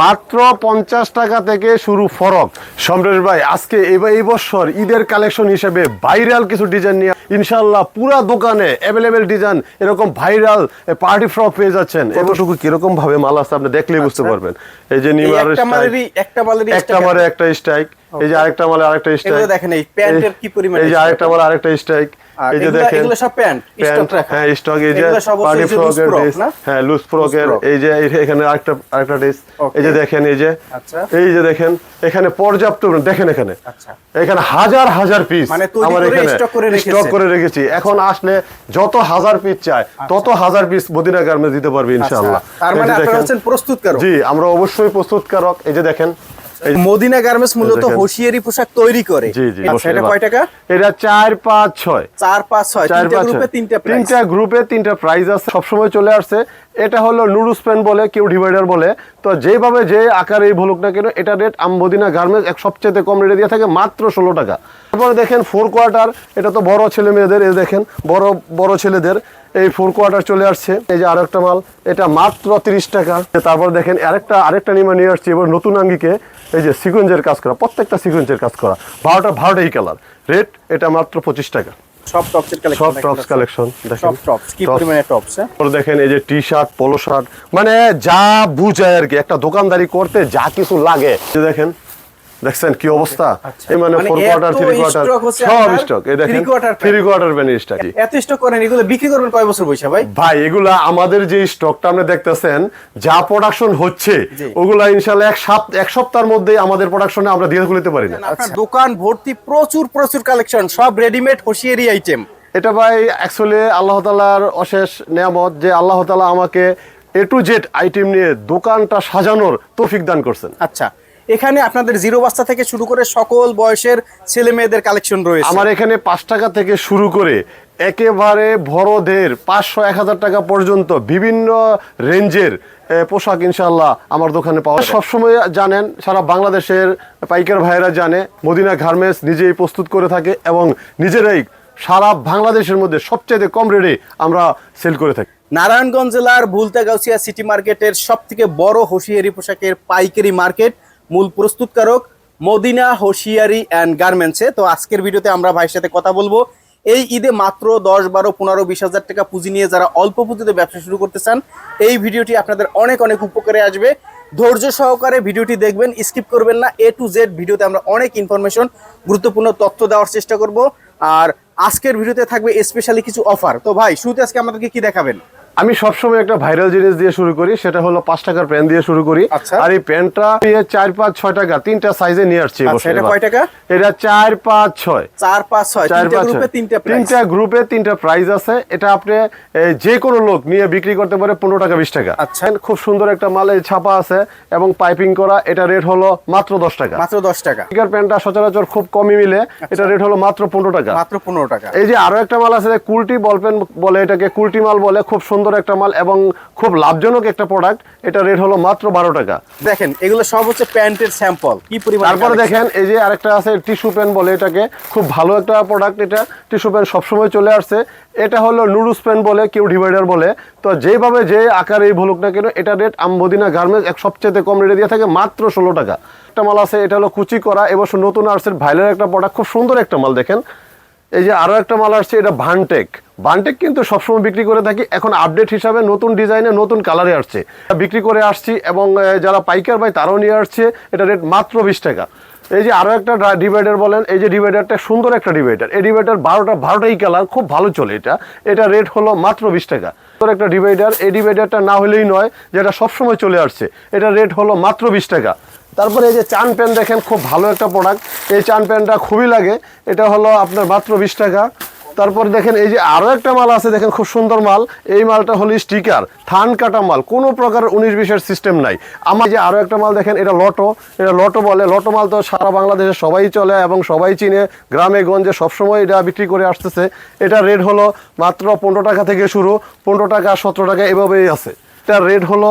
মাত্র পঞ্চাশ টাকা থেকে শুরু ফরক সম্রেশ ভাই আজকে এবার এই বছর ঈদের কালেকশন হিসেবে ভাইরাল কিছু ডিজাইন নিয়ে ইনশাল্লাহ পুরা দোকানে অ্যাভেলেবেল ডিজাইন এরকম ভাইরাল পার্টি ফ্রক পেয়ে যাচ্ছেন। এবটুকু কীরকম ভাবে মাল আছে আপনি দেখলেই বুঝতে আচ্ছা। পারবেন। এই যে নিমার একটা মালেরই একটা মালেরই একটা স্ট্রাইক এই যে আরেকটা মালে আরেকটা স্ট্রাইক দেখেন, এই প্যান্টের কি পরিমাণ এই যে আরেকটা মালে আরেকটা স্ট্রাইক এই যে দেখেন এগুলো সব প্যান্ট, প্যান্ট রাখা। হ্যাঁ স্টক এই যে এগুলো সব হচ্ছে পার্টি এই যে loose ফ্রকের ড্রেস হ্যাঁ লুজ ফ্রকের এই যে এখানে আরেকটা আরেকটা ড্রেস এই যে দেখেন এই যে আচ্ছা। এই যে দেখেন এখানে পর্যাপ্ত দেখেন এখানে আচ্ছা। এখানে হাজার হাজার পিস মানে করে। স্টক রেখেছি এখন আসলে যত হাজার পিস চায় তত হাজার পিস মদিনা গার্মেন্টস দিতে পারবে ইনশাআল্লাহ আচ্ছা। তার মানে আপনারা দেখেন। হচ্ছেন প্রস্তুতকারক জি আমরা অবশ্যই প্রস্তুতকারক এই যে দেখেন মদিনা গার্মেন্টস মূলত হোশিয়ারি পোশাক তৈরি করে। আচ্ছা এটা কয় টাকা? এটা চার পাঁচ ছয়। চার পাঁচ ছয়। চার তিনটা পাঁচ গ্রুপে তিনটা প্রাইস তিনটা গ্রুপে তিনটা আছে। সবসময় চলে আসছে। এটা হলো প্যান বলে কেউ ডিভাইডার বলে। তো যেভাবে যে আকারে ভুলুক না কেন এটা রেট আমবদিনা গার্মেন্টস এক সবচেয়ে কম রেটে দিয়ে থাকে মাত্র ষোলো টাকা। তারপরে দেখেন ফোর কোয়ার্টার এটা তো বড় ছেলে মেয়েদের এই দেখেন বড় বড় ছেলেদের। এই ফোর কোয়ার্টার চলে আসছে। এই যে আরেকটা মাল এটা মাত্র তিরিশ টাকা। তারপর দেখেন আরেকটা আরেকটা নিমা নিয়ে আসছে এবার নতুন আঙ্গিকে এই যে সিকুয়েন্সের কাজ করা প্রত্যেকটা সিকুয়েন্সের কাজ করা। বারোটা বারোটাই কালার রেট এটা মাত্র পঁচিশ টাকা। সব টপসের কালেকশন সব টপস কালেকশন দেখেন। সব টপস কি Tops। পরিমাণে টপস হ্যাঁ? দেখেন এই যে টি শার্ট পোলো শার্ট মানে যা বুঝায় আর কি একটা দোকানদারি করতে যা কিছু লাগে। দেখেন দেখছেন কি অবস্থা? এই মানে ফোর কোয়ার্টার থ্রি কোয়ার্টার সব স্টক এই দেখেন। থ্রি কোয়ার্টার প্যান্ট স্টক এত স্টক করেন এগুলো বিক্রি করবেন কয় বছর বৈশা ভাই? ভাই এগুলা আমাদের যে স্টকটা আপনি দেখতেছেন যা প্রোডাকশন হচ্ছে ওগুলা ইনশাল্লাহ এক সপ্তাহ এক সপ্তাহের মধ্যেই আমাদের প্রোডাকশনে আমরা দিয়ে খুলতে পারি না। আপনার দোকান ভর্তি প্রচুর প্রচুর কালেকশন সব রেডিমেড হোশিয়ারি আইটেম এটা ভাই অ্যাকচুয়ালি আল্লাহ তালার অশেষ নিয়ামত যে আল্লাহ তালা আমাকে এ টু জেড আইটেম নিয়ে দোকানটা সাজানোর তৌফিক দান করছেন। আচ্ছা। এখানে আপনাদের জিরো বাচ্চা থেকে শুরু করে সকল বয়সের ছেলে মেয়েদের কালেকশন রয়েছে আমার এখানে পাঁচ টাকা থেকে শুরু করে একেবারে বড়দের পাঁচশো এক হাজার টাকা পর্যন্ত বিভিন্ন রেঞ্জের পোশাক ইনশাল্লাহ আমার দোকানে পাওয়া যায়। সবসময় জানেন সারা বাংলাদেশের পাইকার ভাইয়েরা জানে মদিনা গার্মেন্টস নিজেই প্রস্তুত করে থাকে এবং নিজেরাই সারা বাংলাদেশের মধ্যে সবচেয়ে কম রেটে আমরা সেল করে থাকি নারায়ণগঞ্জ জেলার ভুলতাগাউসিয়া সিটি মার্কেটের সব থেকে বড় হোশিয়ারি পোশাকের পাইকারি মার্কেট মূল প্রস্তুতকারক মদিনা হোশিয়ারি অ্যান্ড গার্মেন্টসে তো আজকের ভিডিওতে আমরা ভাইয়ের সাথে কথা বলব। এই ঈদে মাত্র দশ, বারো, পনেরো, বিশ হাজার টাকা পুঁজি নিয়ে যারা অল্প পুঁজিতে ব্যবসা শুরু করতে চান, এই ভিডিওটি আপনাদের অনেক অনেক উপকারে আসবে। ধৈর্য সহকারে ভিডিওটি দেখবেন, স্কিপ করবেন না। এ টু জেড ভিডিওতে আমরা অনেক ইনফরমেশন গুরুত্বপূর্ণ তথ্য দেওয়ার চেষ্টা করব। আর আজকের ভিডিওতে থাকবে স্পেশালি কিছু অফার তো ভাই, শুরুতে আজকে আমাদেরকে কি দেখাবেন? আমি সবসময় একটা ভাইরাল জিনিস দিয়ে শুরু করি সেটা হলো পাঁচ টাকার প্যান্ট দিয়ে শুরু করি। আচ্ছা। আর এই প্যান্টটা চার পাঁচ ছয় টাকা তিনটা সাইজে নিয়ে আসছি আচ্ছা, এটা চার পাঁচ ছয়। চার পাঁচ ছয় চার পাঁচ ছয়। তিনটা গ্রুপে তিনটা প্রাইস আছে। এটা আপনি যে কোনো লোক নিয়ে বিক্রি করতে পারে পনেরো টাকা বিশ টাকা। আচ্ছা। খুব সুন্দর একটা মাল ছাপা আছে এবং পাইপিং করা এটা রেট হলো মাত্র দশ টাকা। মাত্র দশ টাকা। স্টিকার প্যান্টটা সচরাচর খুব কমই মিলে এটা রেট হলো মাত্র পনেরো টাকা। মাত্র পনেরো টাকা। এই যে আরও একটা মাল আছে যে কুলটি বল পেন বলে এটাকে কুলটি মাল বলে খুব সুন্দর একটা মাল এবং খুব লাভজনক একটা প্রোডাক্ট এটা রেট হলো মাত্র বারো টাকা। দেখেন এগুলো সব হচ্ছে প্যান্টের স্যাম্পল কি পরিমাণ তারপরে দেখেন এই যে আরেকটা আছে টিস্যু পেন বলে এটাকে। খুব ভালো একটা প্রোডাক্ট এটা। টিস্যু পেন সবসময় চলে আসছে। এটা হলো নুডলস পেন বলে কেউ ডিভাইডার বলে। তো যেভাবে যে আকার এই ভুলুক না কেন এটা রেট আমবদিনা গার্মেন্টস এক সবচেয়ে কম রেটে দিয়ে থাকে মাত্র ষোলো টাকা। একটা মাল আছে এটা হলো কুচি করা। এবছর নতুন আর্টসের ভাইলের একটা প্রোডাক্ট খুব সুন্দর একটা মাল দেখেন। এই যে আরও একটা মাল আসছে, এটা ভানটেক ভানটেক কিন্তু সবসময় বিক্রি করে থাকি। এখন আপডেট হিসাবে নতুন ডিজাইনে নতুন কালারে আসছে। বিক্রি করে আসছি এবং যারা পাইকার ভাই, তারাও নিয়ে আসছে। এটা রেট মাত্র বিশ টাকা। এই যে আরও একটা ডিভাইডার বলেন, এই যে ডিভাইডারটা সুন্দর একটা ডিভাইডার এই ডিভাইডার বারোটা, বারোটাই কালার খুব ভালো চলে এটা। এটা রেট হলো মাত্র বিশ টাকা। সুন্দর একটা ডিভাইডার এই ডিভাইডারটা না হলেই নয়, যেটা সবসময় চলে আসছে। এটা রেট হলো মাত্র বিশ টাকা। তারপরে এই যে চান প্যান্ট দেখেন, খুব ভালো একটা প্রোডাক্ট এই চান প্যানটা খুবই লাগে। এটা হলো আপনার মাত্র বিশ টাকা। তারপর দেখেন এই যে আরও একটা মাল আছে, দেখেন খুব সুন্দর মাল। এই মালটা হলো স্টিকার, থান কাটা মাল। কোনো প্রকার উনিশ বিশের সিস্টেম নাই। আমার যে আরও একটা মাল দেখেন, এটা লটো। এটা লটো বলে, লটো মাল তো সারা বাংলাদেশে সবাই চলে এবং সবাই চিনে। গ্রামে, গঞ্জে সবসময় এটা বিক্রি করে আসতেছে। এটা রেট হলো মাত্র পনেরো টাকা থেকে শুরু। পনেরো টাকা, সতেরো টাকা, এভাবেই আছে। এটার রেট হলো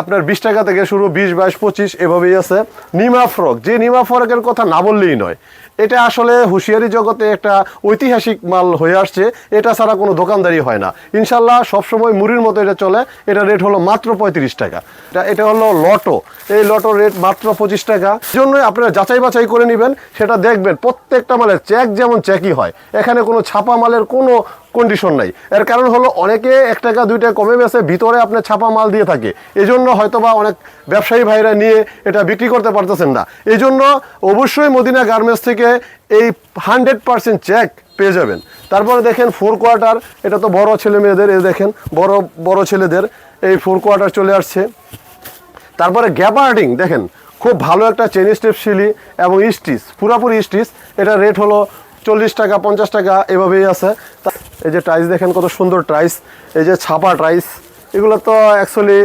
আপনার বিশ টাকা থেকে শুরু, বিশ, বাইশ, পঁচিশ, এভাবেই আছে। নিমা ফ্রক। যে নিমা ফ্রকের কথা না বললেই নয়। এটা আসলে হুঁশিয়ারি জগতে একটা ঐতিহাসিক মাল হয়ে আসছে। এটা ছাড়া কোনো দোকানদারি হয় না। ইনশাল্লাহ সবসময় মুড়ির মতো এটা চলে। এটা রেট হলো মাত্র পঁয়ত্রিশ টাকা। এটা এটা হলো লটো। এই লটো রেট মাত্র পঁচিশ টাকা। জন্যই আপনারা যাচাই বাছাই করে নেবেন। সেটা দেখবেন, প্রত্যেকটা মালের চেক যেমন চেকই হয়। এখানে কোনো ছাপা মালের কোনো কন্ডিশন নাই। এর কারণ হলো অনেকে এক টাকা, দুই টাকা কমে বেছে ভিতরে আপনার ছাপা মাল দিয়ে থাকে। এই জন্য হয়তোবা অনেক ব্যবসায়ী ভাইরা নিয়ে এটা বিক্রি করতে পারতেছেন না। এই জন্য অবশ্যই মদিনা গার্মেন্টস থেকে এই হান্ড্রেড পার্সেন্ট চেক পেয়ে যাবেন। তারপরে দেখেন ফোর কোয়ার্টার এটা তো বড় ছেলে মেয়েদের, এই দেখেন, বড় বড় ছেলেদের, এই ফোর কোয়ার্টার চলে আসছে। তারপরে গ্যাপার্ডিং দেখেন, খুব ভালো একটা চেন স্টেপ শিলি এবং স্টিচ পুরাপুরি স্টিচ এটা রেট হলো চল্লিশ টাকা, পঞ্চাশ টাকা, এভাবেই আছে। এই যে টাইস দেখেন কত সুন্দর টাইস এই যে ছাপা টাইস এগুলো তো অ্যাকচুয়ালি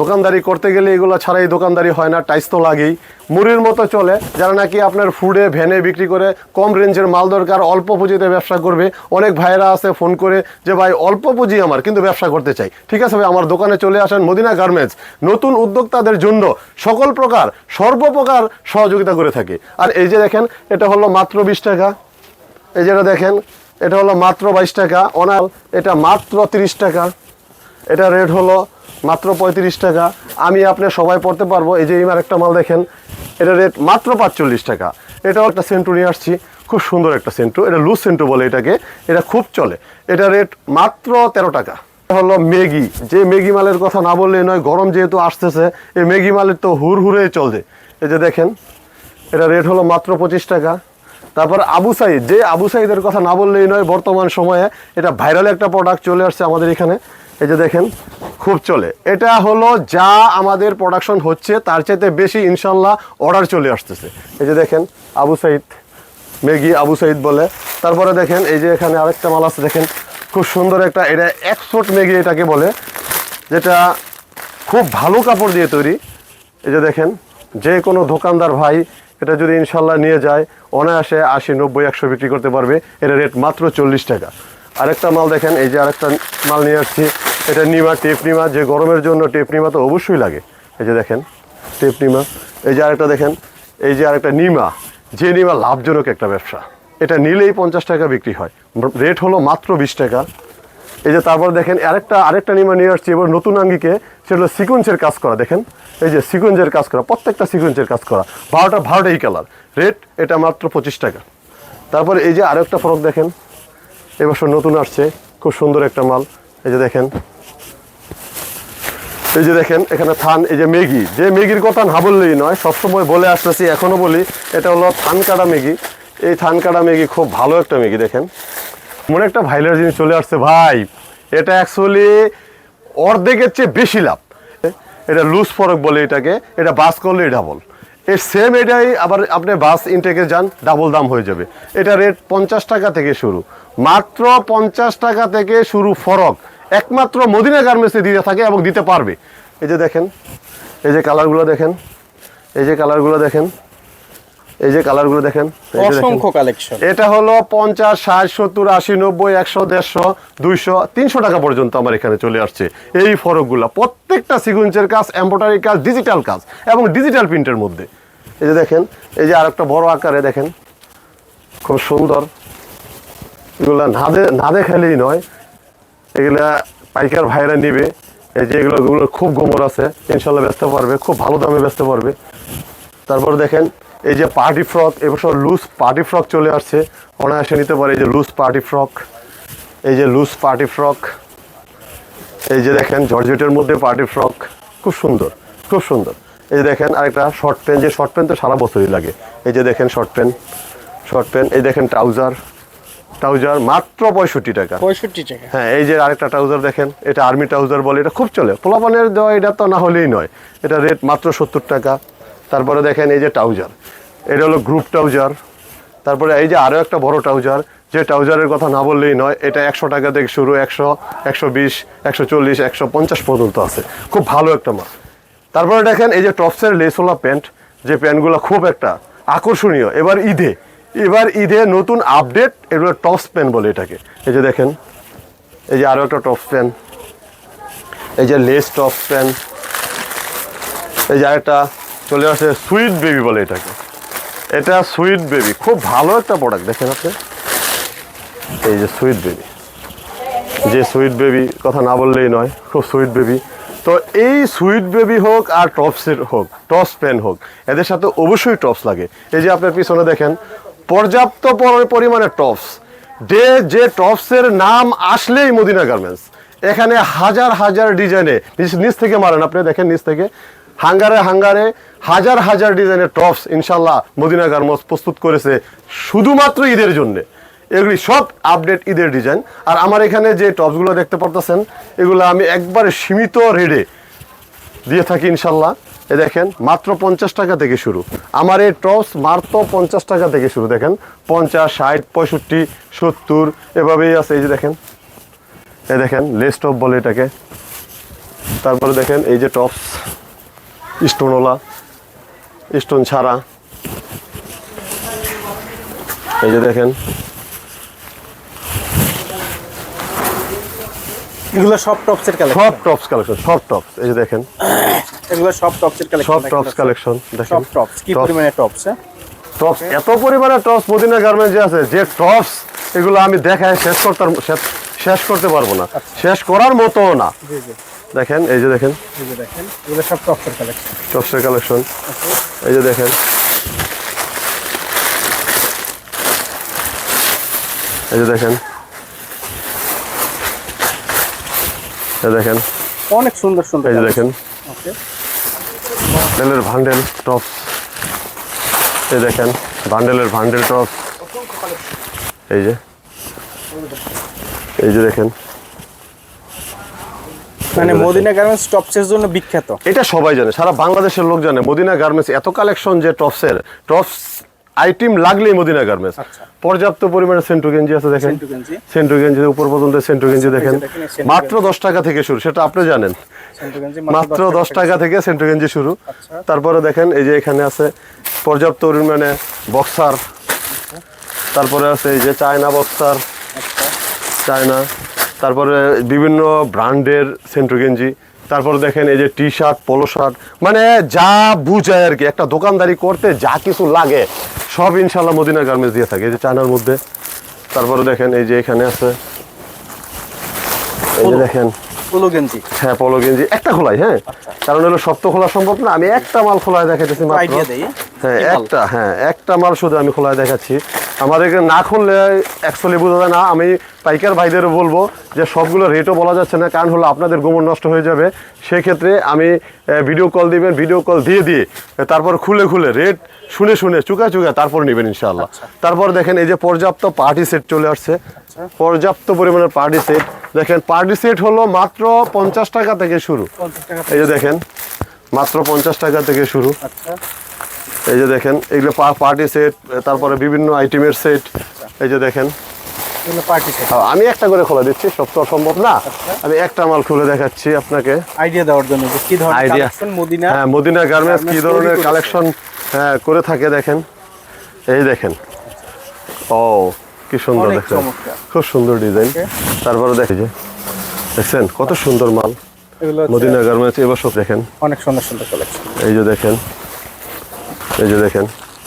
দোকানদারি করতে গেলে এগুলো ছাড়াই দোকানদারি হয় না টাইস তো লাগেই। মুড়ির মতো চলে, যারা নাকি আপনার ফুডে ভ্যানে বিক্রি করে, কম রেঞ্জের মাল দরকার, অল্প পুঁজিতে ব্যবসা করবে, অনেক ভাইরা আছে ফোন করে যে, ভাই, অল্প পুঁজি আমার, কিন্তু ব্যবসা করতে চাই। ঠিক আছে ভাই, আমার দোকানে চলে আসেন মদিনা গার্মেন্টস। নতুন উদ্যোক্তাদের জন্য সকল প্রকার, সর্বপ্রকার সহযোগিতা করে থাকে। আর এই যে দেখেন, এটা হলো মাত্র বিশ টাকা। এই যেটা দেখেন, এটা হলো মাত্র বাইশ টাকা। অনাল, এটা মাত্র তিরিশ টাকা। এটা রেট হলো মাত্র পঁয়ত্রিশ টাকা। আমি আপনি সবাই পড়তে পারব। এই যে এবার একটা মাল দেখেন, এটা রেট মাত্র পাঁচচল্লিশ টাকা। এটাও একটা সেন্টু নিয়ে আসছি। খুব সুন্দর একটা সেন্টু এটা লুজ সেন্টু বলে এটাকে। এটা খুব চলে। এটা রেট মাত্র তেরো টাকা। হলো ম্যাগি যে ম্যাগি মালের কথা না বললে নয়, গরম যেহেতু আসতেছে, এই ম্যাগি মালের তো হুর হুরে চলছে। এই যে দেখেন, এটা রেট হলো মাত্র পঁচিশ টাকা। তারপর আবু সাইদ। যে আবু সাইদের কথা না বললেই নয়, বর্তমান সময়ে এটা ভাইরাল একটা প্রোডাক্ট চলে আসছে আমাদের এখানে। এই যে দেখেন, খুব চলে। এটা হলো যা আমাদের প্রোডাকশন হচ্ছে, তার চাইতে বেশি ইনশাল্লাহ অর্ডার চলে আসতেছে। এই যে দেখেন, আবু সাইদ, মেগি আবু সাইদ বলে। তারপরে দেখেন, এই যে এখানে আরেকটা মাল আছে, দেখেন, খুব সুন্দর একটা, এটা এক্সপোর্ট মেগি এটাকে বলে, যেটা খুব ভালো কাপড় দিয়ে তৈরি। এই যে দেখেন, যে কোনো দোকানদার ভাই এটা যদি ইনশাল্লাহ নিয়ে যায়, অনায়াসে আশি, নব্বই, একশো বিক্রি করতে পারবে। এটা রেট মাত্র চল্লিশ টাকা। আরেকটা মাল দেখেন, এই যে আরেকটা মাল নিয়ে আসছি। এটা নিমা টেপ নিমা, যে গরমের জন্য টেপ নিমা তো অবশ্যই লাগে। এই যে দেখেন, টেপ নিমা। এই যে আরেকটা দেখেন, এই যে আরেকটা নিমা। যে নিমা লাভজনক একটা ব্যবসা। এটা নিলেই পঞ্চাশ টাকা বিক্রি হয়। রেট হলো মাত্র বিশ টাকা। এই যে তারপর দেখেন, আরেকটা আরেকটা নিমা নিয়ে আসছি, এবার নতুন আঙ্গিকে। সেটা হলো সিকুয়েন্সের কাজ করা, দেখেন। এই যে সিকুয়েন্সের কাজ করা, প্রত্যেকটা সিকুয়েন্সের কাজ করা। বারোটা, বারোটাই কালার। রেট এটা মাত্র পঁচিশ টাকা। তারপরে এই যে আরেকটা ফরক দেখেন এবছর নতুন আসছে, খুব সুন্দর একটা মাল। এই যে দেখেন। এই যে দেখেন, এখানে থান, এই যে মেগি যে মেগির কথা না বললেই নয়, সবসময় বলে আসতেছি এখনও বলি, এটা হলো থান কাটা মেগি এই থান কাটা মেগি খুব ভালো একটা মেগি দেখেন। মনে একটা ভাইরাল জিনিস চলে আসছে, ভাই, এটা অ্যাকচুয়ালি অর্ধেকের চেয়ে বেশি লাভ। এটা লুজ ফরক বলে এটাকে, এটা বাস করলে ডাবল এর সেম এটাই আবার আপনি বাস ইনটেকে যান ডাবল দাম হয়ে যাবে। এটা রেট পঞ্চাশ টাকা থেকে শুরু। মাত্র পঞ্চাশ টাকা থেকে শুরু ফরক। একমাত্র মদিনা গার্মেন্টসে দিতে থাকে এবং দিতে পারবে। এই যে দেখেন এই যে কালারগুলো দেখেন এই যে কালারগুলো দেখেন এই যে কালারগুলো দেখেন। অসংখ্য কালেকশন। এটা হলো পঞ্চাশ ষাট সত্তর আশি নব্বই একশো দেড়শো দুইশো তিনশো টাকা পর্যন্ত আমার এখানে চলে আসছে এই ফরকগুলো। প্রত্যেকটা সিকুয়েন্সের কাজ এম্ব্রয়ডারি কাজ ডিজিটাল কাজ এবং ডিজিটাল প্রিন্টের মধ্যে। এই যে দেখেন এই যে আরেকটা বড় আকারে দেখেন খুব সুন্দর। এগুলা না দে না দেখালেই নয়। এগুলা পাইকার ভাইরা নিবে। এই যে এগুলো এগুলো খুব গোমর আছে। ইনশাল্লাহ বেচতে পারবে খুব ভালো দামে বেচতে পারবে তারপর দেখেন, এই যে পার্টি ফ্রক এবছর লুজ পার্টি ফ্রক চলে আসছে। অনায়াসে নিতে পারে এই যে লুজ পার্টি ফ্রক। এই যে লুজ পার্টি ফ্রক। এই যে দেখেন, জর্জেটের মধ্যে পার্টি ফ্রক। খুব সুন্দর খুব সুন্দর। এই যে দেখেন, আরেকটা শর্ট প্যান্ট, যে শর্ট প্যান্ট তো সারা বছরই লাগে। এই যে দেখেন, শর্ট প্যান্ট শর্ট প্যান্ট, এই দেখেন ট্রাউজার। ট্রাউজার মাত্র পঁয়ষট্টি টাকা। পঁয়ষট্টি টাকা। হ্যাঁ এই যে আরেকটা ট্রাউজার দেখেন এটা আর্মি ট্রাউজার বলে এটা খুব চলে। পোলাপানের দেওয়া এটা তো না হলেই নয়। এটা রেট মাত্র সত্তর টাকা। তারপরে দেখেন এই যে ট্রাউজার এটা হলো গ্রুপ ট্রাউজার। তারপরে এই যে আরও একটা বড় ট্রাউজার যে ট্রাউজারের কথা না বললেই নয় এটা একশো টাকা থেকে শুরু একশো একশো বিশ একশো চল্লিশ একশো পঞ্চাশ পর্যন্ত আছে। খুব ভালো একটা মাল। তারপরে দেখেন এই যে টপসের লেসোলা প্যান্ট যে প্যান্টগুলো খুব একটা আকর্ষণীয়। এবার ঈদে এবার ঈদে নতুন আপডেট এগুলো টপস প্যান্ট বলে এটাকে। এই যে দেখেন, এই যে আরও একটা টপস প্যান্ট এই যে লেস টপ প্যান এই যে আরেকটা, চলে আসে সুইট বেবি বলে এটাকে। এটা সুইট বেবি খুব ভালো একটা প্রোডাক্ট দেখেন আপনি। এই যে সুইট বেবি যে সুইট বেবি কথা না বললেই নয়, খুব সুইট বেবি তো এই সুইট বেবি হোক আর টপসের হোক টপস পেন হোক, এদের সাথে অবশ্যই টপস লাগে। এই যে আপনার পিছনে দেখেন পর্যাপ্ত পরিমাণে টপস। যে যে টপসের নাম আসলেই মদিনা গার্মেন্টস। এখানে হাজার হাজার ডিজাইনে নিচ থেকে মারেন আপনি, দেখেন নিচ থেকে। হাঙ্গারে হাঙ্গারে হাজার হাজার ডিজাইনের টপস ইনশাল্লাহ মদিনা গার্মেন্টস প্রস্তুত করেছে শুধুমাত্র ঈদের জন্যে। এগুলি সব আপডেট ঈদের ডিজাইন। আর আমার এখানে যে টপসগুলো দেখতে পারতেছেন, এগুলো আমি একবারে সীমিত রেডে দিয়ে থাকি ইনশাল্লাহ। এ দেখেন মাত্র পঞ্চাশ টাকা থেকে শুরু। আমার এই টপস মাত্র পঞ্চাশ টাকা থেকে শুরু। দেখেন পঞ্চাশ ষাট পঁয়ষট্টি সত্তর এভাবেই আছে। এই যে দেখেন এ দেখেন লেস টপ বলে এটাকে। তারপরে দেখেন এই যে টপস স্টোনওয়ালা স্টোন ছাড়া। এই যে দেখেন এগুলো সব টপসের কালেকশন সব টপস কালেকশন সব টপস। এই যে দেখেন এগুলো সব টপসের কালেকশন সব টপস কালেকশন দেখেন। সব টপস কি পরিমাণে টপস হ্যাঁ? টপস এত পরিমাণে টপস মদিনা গার্মেন্ট যে আছে যে টপস এগুলো আমি দেখায় শেষ করতে শেষ- করতে পারব না। শেষ করার মতো না। দেখেন এই যে দেখেন। এই যে দেখেন এগুলো সব টপসের কালেকশন টপসের কালেকশন এই যে দেখেন। এই যে দেখেন। দেখেন। অনেক সুন্দর সুন্দর এই যে দেখেন। ওকে বান্ডেলের ভান্ডেল টপস এই দেখেন ভান্ডেলের ভান্ডেল টপস এই যে। এই যে দেখেন। মানে মদিনা গার্মেন্টস টপসের জন্য বিখ্যাত। এটা সবাই জানে সারা বাংলাদেশের লোক জানে। মদিনা গার্মেন্টস এত কালেকশন যে টপসের টপস আইটেম লাগলেই মদিনা গার্মেন্টস। আচ্ছা। পর্যাপ্ত পরিমাণে সেন্টু গেঞ্জি আছে দেখেন। সেন্টু গেঞ্জি। উপর পর্যন্ত সেন্টু গেঞ্জি দেখেন। মাত্র দশ টাকা থেকে শুরু সেটা আপনি জানেন। সেন্টু মাত্র দশ টাকা থেকে সেন্টু গেঞ্জি শুরু। আচ্ছা। তারপরে দেখেন এই যে এখানে আছে পর্যাপ্ত পরিমাণে বক্সার। তারপরে আছে এই যে চায়না বক্সার। আচ্ছা। চায়না। তারপরে বিভিন্ন ব্র্যান্ডের সেন্ট্রো গেঞ্জি। তারপরে দেখেন এই যে টি শার্ট পোলো শার্ট। মানে যা বুঝায় আর কি একটা দোকানদারি করতে যা কিছু লাগে। সব ইনশাল্লাহ মদিনা গার্মেন্টস দিয়ে থাকে। এই যে চায়নার মধ্যে তারপরে দেখেন এই যে এখানে আছে। এই যে দেখেন। পোলো গেঞ্জি। হ্যাঁ পোলো গেঞ্জি। একটা খোলাই হ্যাঁ? কারণ হলো সব তো খোলা সম্ভব না। আমি একটা মাল খোলায় দেখাইতেছি মাত্র। হ্যাঁ? একটা হ্যাঁ একটা মাল শুধু আমি খোলায় দেখাচ্ছি। আমাদেরকে না খুললে অ্যাকচুয়ালি বোঝা যায় না। আমি পাইকার ভাইদেরও বলব যে সবগুলো রেটও বলা যাচ্ছে না কারণ হলো আপনাদের গোমর নষ্ট হয়ে যাবে। সেক্ষেত্রে আমি ভিডিও কল দিবেন ভিডিও কল দিয়ে দিয়ে তারপর খুলে খুলে রেট শুনে শুনে চুকা চুকা তারপর নেবেন ইনশাল্লাহ তারপর দেখেন এই যে পর্যাপ্ত পার্টি সেট চলে আসছে। পর্যাপ্ত পরিমাণের পার্টি সেট দেখেন পার্টি সেট হলো মাত্র পঞ্চাশ টাকা থেকে শুরু। এই যে দেখেন মাত্র পঞ্চাশ টাকা থেকে শুরু। আচ্ছা। এই যে দেখেন এগুলো পার্টি সেট তারপরে বিভিন্ন আইটেমের সেট এই যে দেখেন। পার্টি সেট আমি একটা করে খোলা দিচ্ছি সব তো সম্ভব না। আমি একটা মাল খুলে দেখাচ্ছি আপনাকে। আইডিয়া দেওয়ার জন্য কি ধরনের আইডিয়া মদিনা হ্যাঁ মদিনা গার্মেন্টস কি ধরনের কালেকশন হ্যাঁ করে থাকে দেখেন। এই দেখেন। ও কি সুন্দর দেখেন। খুব সুন্দর ডিজাইন তারপরে দেখে যে দেখছেন? কত সুন্দর মাল। মদিনা গার্মেন্টস এবার সব দেখেন। অনেক সুন্দর সুন্দর কালেকশন এই যে দেখেন। এই যে দেখেন।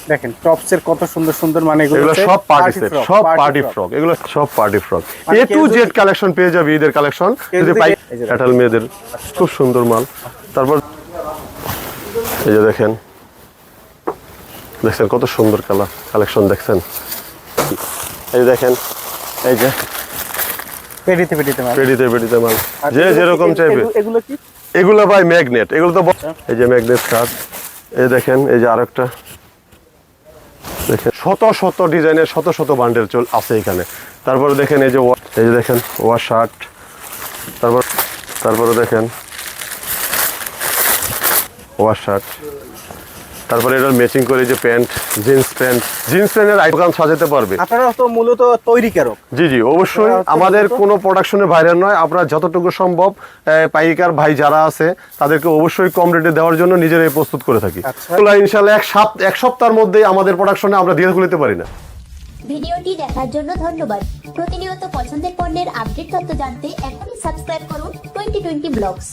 দেখেন টপসের কত সুন্দর সুন্দর মানে এগুলো সব পার্টি সেট সব পার্টি ফ্রক এগুলো সব party frock A to Z collection পেয়ে যাবে ঈদের কালেকশন যদি পাই এটাল মেয়েদের খুব সুন্দর মাল। তারপর এই যে দেখেন। দেখছেন কত সুন্দর কালার কালেকশন দেখছেন? এই যে দেখেন। এই যে। পেডিতে পেডিতে মাল। পেডিতে পেডিতে মাল। যে যেরকম চাইবে। এগুলো- কি? এগুলো ভাই ম্যাগনেট এগুলো তো ব- এই যে ম্যাগনেট শার্ট এই দেখেন, এই যে আরেকটা। দেখেন, শত শত ডিজাইনের, শত শত বান্ডেল চল, আছে এখানে। তারপরে দেখেন, এই যে এই যে দেখেন ওয়া শার্ট তারপর তারপরে দেখেন ওয়া শার্ট তারপরে এটা ম্যাচিং করে যে প্যান্ট জিন্স প্যান্ট জিন্স প্যান্টের দোকান সাজাতে পারবে। আপনারা তো মূলত তৈরিকারক জি জি অবশ্যই। আমাদের কোনো প্রোডাকশনে ভাইরাল নয়। আপনারা যতটুকু সম্ভব আহ, পাইকার ভাই যারা আছে তাদেরকে অবশ্যই কম রেটে দেওয়ার জন্য নিজেরাই প্রস্তুত করে থাকি। আচ্ছা। ইনশাল্লাহ এক সপ্তাহ এক সপ্তাহের মধ্যেই আমাদের প্রোডাকশনে আমরা দিয়ে খুলিতে পারি না। ভিডিওটি দেখার জন্য ধন্যবাদ। প্রতিনিয়ত পছন্দের পণ্যের আপডেট তথ্য জানতে এখনই সাবস্ক্রাইব করুন টোয়েন্টি টোয়েন্টি ব্লগস